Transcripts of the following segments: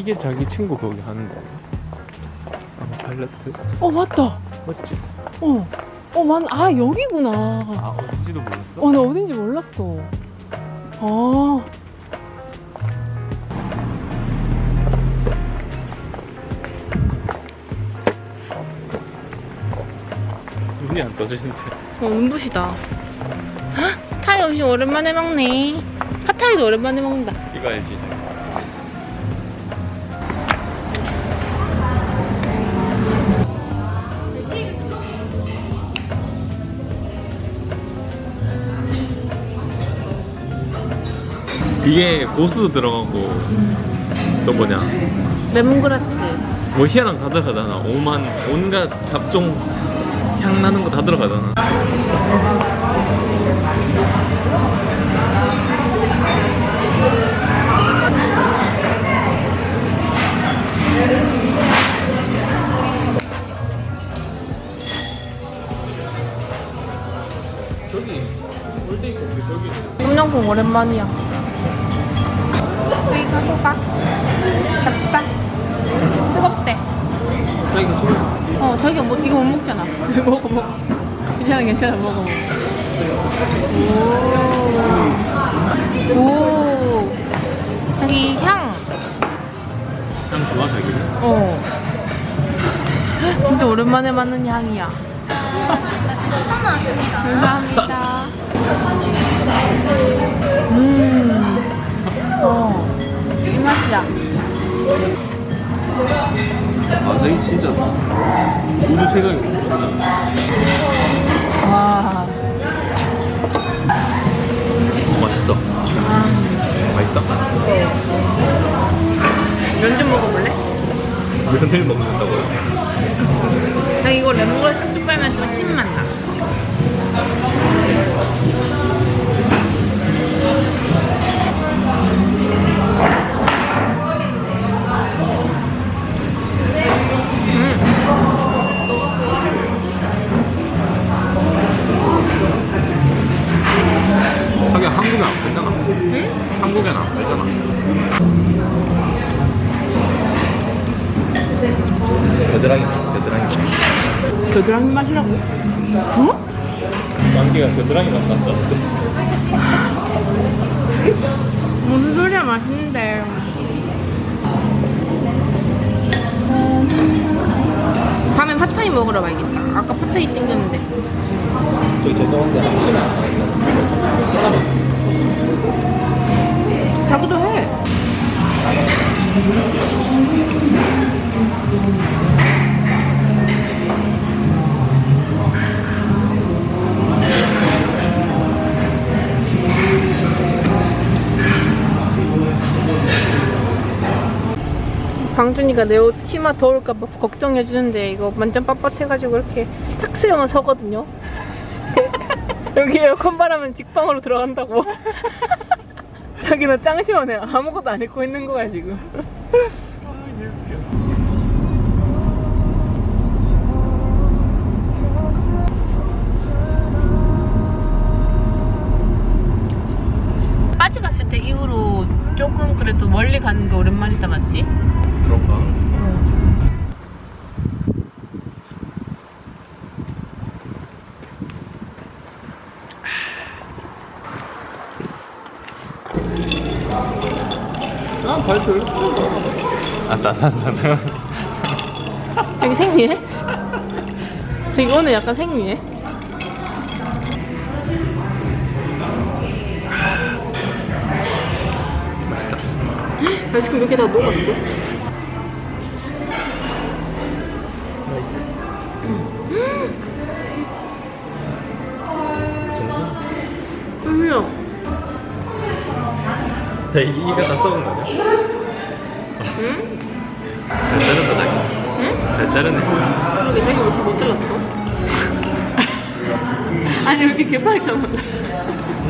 이게 자기 친구 거기 하는 거 아마 팔레트 어 맞다. 맞지? 어. 어 맞. 아 여기구나. 아 어딘지도 몰랐어? 어 나 어딘지 몰랐어. 아. 눈이 안 떠지는데 어, 눈부시다. 헉, 타이 없이 오랜만에 먹네. 핫타이도 오랜만에 먹는다. 이거 알지? 이게 고수 들어가고 또 뭐냐? 레몬그라스. 뭐 희한한 거 다 들어가잖아. 오만 온갖 잡종 향 나는 거 다 들어가잖아. 저기 올데이 커피 저기. 똠양꿍 오랜만이야. 가고 가. 갑시다. 뜨겁대. 자기가 저기 어, 자기가 뭐, 이거 못 먹잖아. 먹어, 먹어. 괜찮아, 괜찮아, 먹어, 먹어. 오. 오. 자기 향. 향 좋아 자기는 어. 헉, 진짜 오랜만에 맡는 향이야. 감사합니다. 음. 어. 이 맛이야. 아 자기 진짜 우주 최강이 우주 최강 와. 맛있다 맛있다 면 좀 먹어볼래? 면을 먹는다고요? 나 이거 레몬그라스 쭉쭉 빨면 좀 신맛 나. 하긴 한국엔 안 팔잖아 한국엔 안 팔잖아 겨드랑이 겨드랑이 겨드랑이 맛이라고? 어? 만개가 겨드랑이 맛 났다 무슨 소리야 맛있는데. 다음에 팟타이 먹으러 가야겠다. 아까 팟타이 땡겼는데. 저기 죄송한데 혹시나 자기도 해. 방준이가 내 옷 치마 더울까봐 걱정해주는데 이거 완전 빳빳해가지고 이렇게 탁 세우면 서거든요. 여기 에어컨 바람은 직방으로 들어간다고. 자기는 짱 시원해. 아무것도 안 입고 있는 거야 지금. 빠지 갔을 때 이후로 조금 그래도 멀리 가는 게 오랜만이다 맞지? 그런가? 아 발표 아 짜잔짜잔 저기 생리해? 저기 오늘 약간 생리해? 아이스크림 몇개다 녹았어? 자 이- 이거 다 썩은 거냐? 알았어 응? 잘 자른다 자기 응? 잘 자르네 그러게 자기 왜 이렇게 못 잘랐어? 아니 왜 이렇게 개파리처럼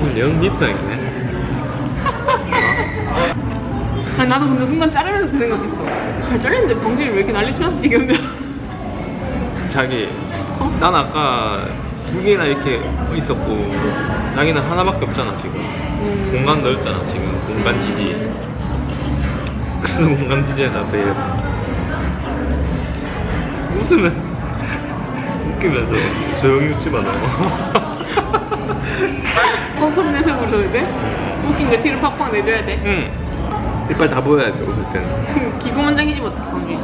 오늘 영 밉상이네 아니 나도 근데 순간 자르면서 그 생각했어 잘 잘렸는데 봉준이 왜 이렇게 난리 쳤지 근데 자기 어? 난 아까 두 개나 이렇게 있었고 자기는 하나밖에 없잖아 지금 음. 공간 넓잖아 지금 공간 지지 그래서 공간 주제다 매일 웃으면 웃기면서 조용히 웃지 마 너. 어, 내색으로 해야 돼? 웃긴 거 티를 팍팍 내줘야 돼. 응. 이빨 다 보여야 돼 웃을 때는. 기고문장이지 못해, 광준이.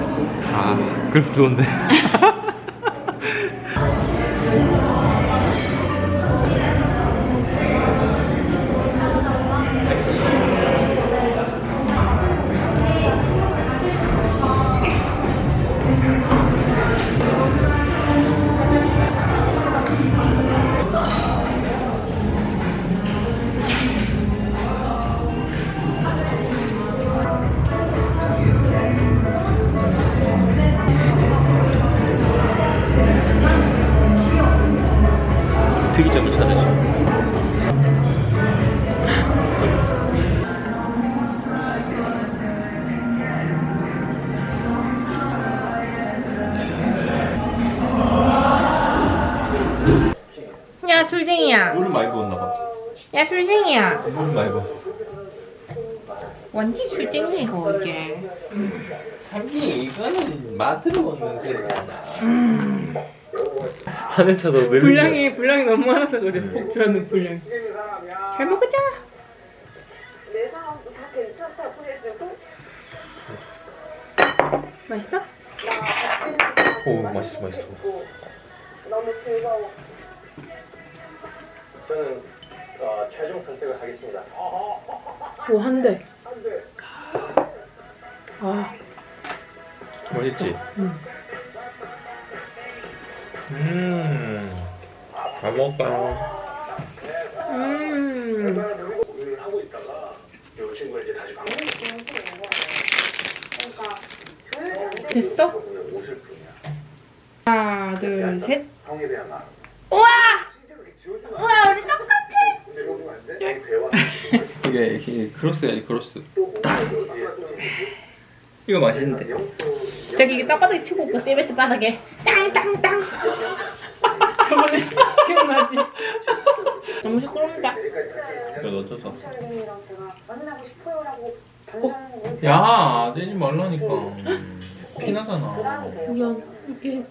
아 그럼 좋은데. 특이점을 찾으시. 야, 술쟁이야. 물을 많이 부었나 봐. 야, 술쟁이야. 물을 많이 부었어. 완전 술쟁이, 이거, 이게. 아니 이거는 맛으로 먹는 거잖아. 하는 차도 늘린 분량이, 분량이 너무 많아서 그래. 폭주하는 분량이. 잘 먹자. 내 사람도 다 괜찮다고 해주고 맛있어? 오 맛있어 맛있어. 너무 즐거워. 저는 어, 최종 선택을 하겠습니다. 오, 한 대. 아, 맛있지. 응. 음. 잘 먹었다. 음. 고민을 하고 있다가 이 친구가 이제 다시 방송 됐어? 웃을 뿐이야. 하나, 둘, 셋. 형에 대한 마음. 우와! 우와, 우리 똑같아! 근데 이러면 안 돼? 형 대화. 이게 이게 크로스야 이 크로스. 이거 맛있는데. 저기 이게 땅바닥에 치고 올거 세베트 바닥에 땅땅땅 저번에 기억나지? 너무 시끄럽다 이거 어쩔 수 없어. 반장하는 야 내지 말라니까. 피나잖아. 야 이렇게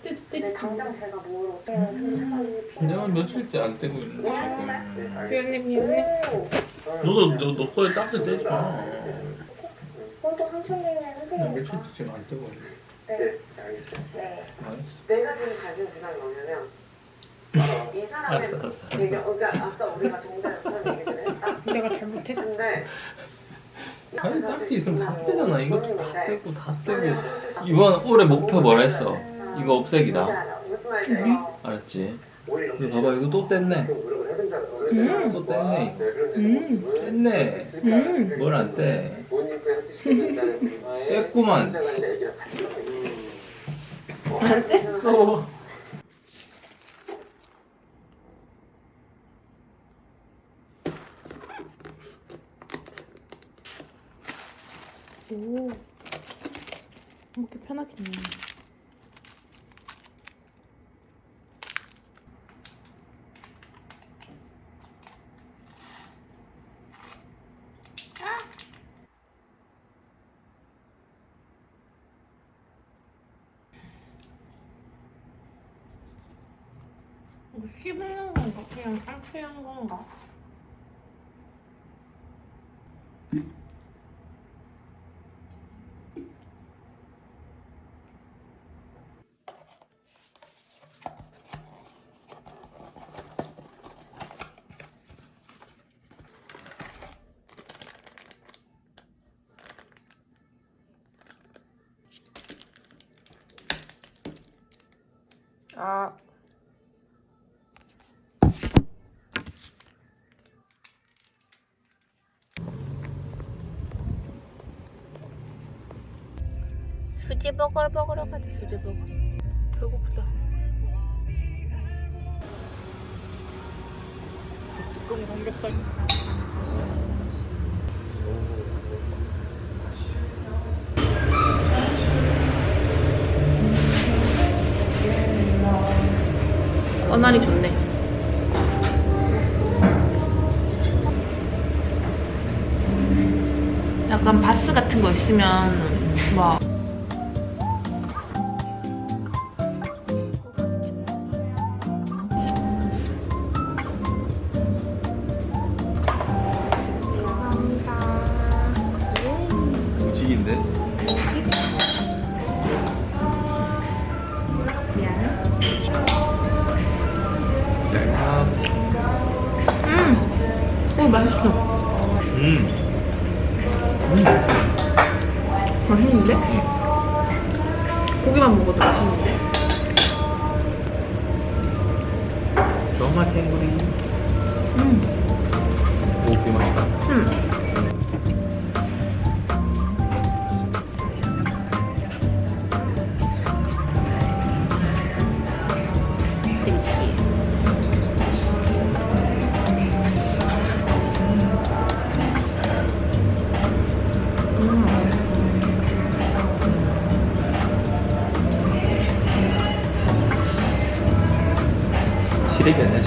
제가 뭐 어때요? 내가 며칠째 안 떼고 있는데 지금. 미안해 미안해 너도 너, 너 거에 딱지 떼지 마. 나 선생님. 며칠째 지금 안 떼고 있는 데. 네, 알겠어요. 네. 내가 지금 가진 부담이 뭐냐면 이 사람의 알았어 알았어. 얘기, 그러니까 아까 우리가 동작 그런 얘기를 했다. 내가 잘못했어 근데 아니 딱지 있으면 다 떼잖아. 이것도 다 떼고 다 떼고. 이번 올해 목표 뭐라 했어? 이거 없애기다. 말이에요? 알았지? 이거 봐봐 이거 또 뗐네. 음. 또 뗐네. 네, 음. 뗐네. 음. 뭘안 떼? 뗐구만. 안 뗐어. 오. 먹기 편하겠네 씹는 건가? 그냥 상추한 건가? 아 수제 먹으러 먹으러 가자 수제 먹으러 배고프다. 뚜껑 삼겹살. 어날이 좋네. 약간 바스 같은 거 있으면 막 고기만 먹어도 맛있는데? 정말 탱구리. 음. 오, 되게 맛있다. 음.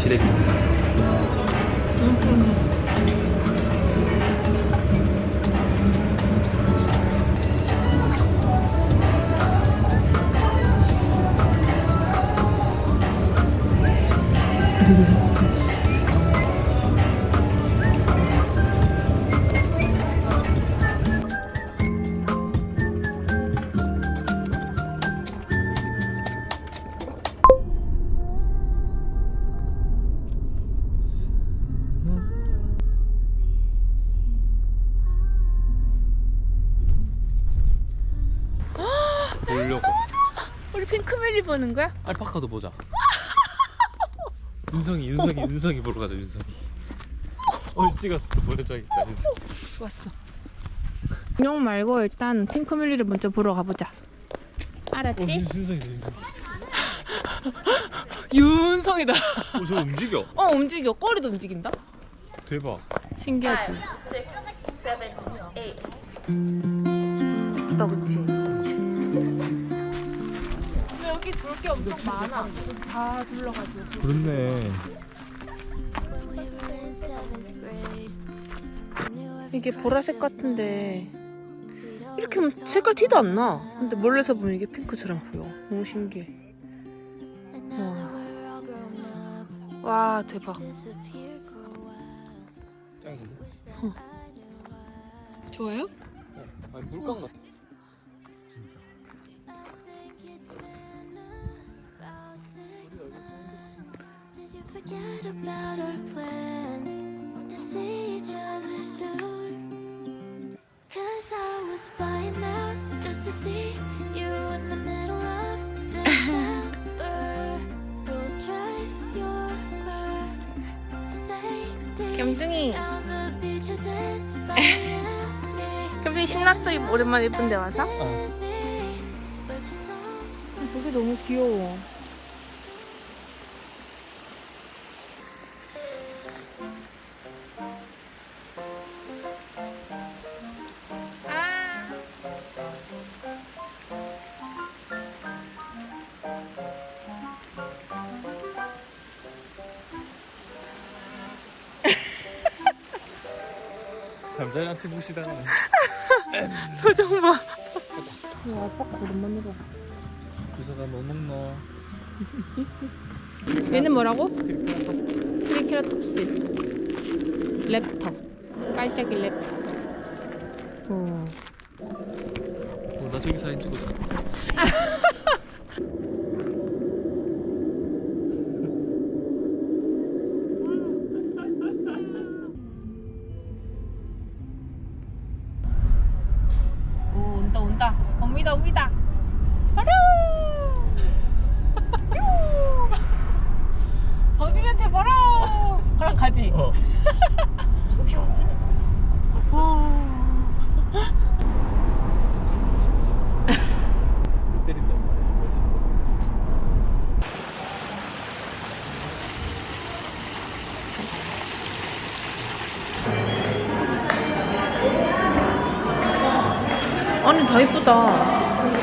시래기 보려고. 우리 핑크뮬리 보는 거야? 알파카도 보자. 윤성이, 윤성이, 윤성이 보러 가자, 윤성이. 오늘 찍어서 또 보내줘야겠다, 윤성이. 좋았어. 인형 말고 일단 핑크뮬리를 먼저 보러 가보자. 알았지? 윤성이다, 윤성이. 윤성이다. 오, 저 움직여. 어 움직여. 꼬리도 움직인다. 대박. 신기하지? 예쁘다 그치? 볼 게 엄청 많아. 다 둘러가지고. 그렇네. 이게 보라색 같은데 이렇게 하면 색깔 티도 안 나. 근데 멀리서 보면 이게 핑크처럼 보여. 너무 신기해. 와, 와 대박. 좋아요? 아니, 물감 같아. Forget about our plans to see each other soon? Cause I was flying out just to see you in the middle of December. We'll drive your car safety 겸중이. down the beaches in Miami. 겸중이 신났어. 이 오랜만에 예쁜데 와서. Disney, but some 저게 너무 귀여워. 잠자리한테 무시당하네. 표정 봐. 와, 아빠 오랜만에 봐. 구석아 뭐 먹노? 얘는 뭐라고? 트리케라톱스 랩터 깔짝이 랩터 어. 어, 나 저기 사진 찍어줘. 온다. 옵니다 옵니다. 바로! 방준이한테 바로! 바람 가지. 어.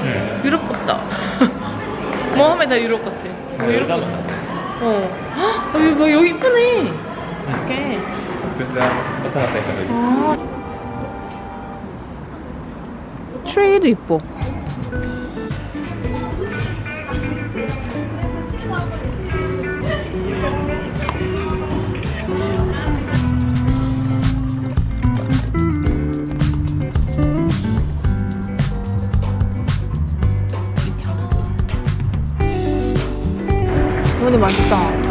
응. 유럽 같다 뭐 하면 다 유럽 같아 뭐 유럽 같다. 어 헉, 여기 뭐 여기 이쁘네 이렇게 그래서 내가 왔다 갔다 했다 여기. 아 트레이도 이뻐. 오늘 맛있다.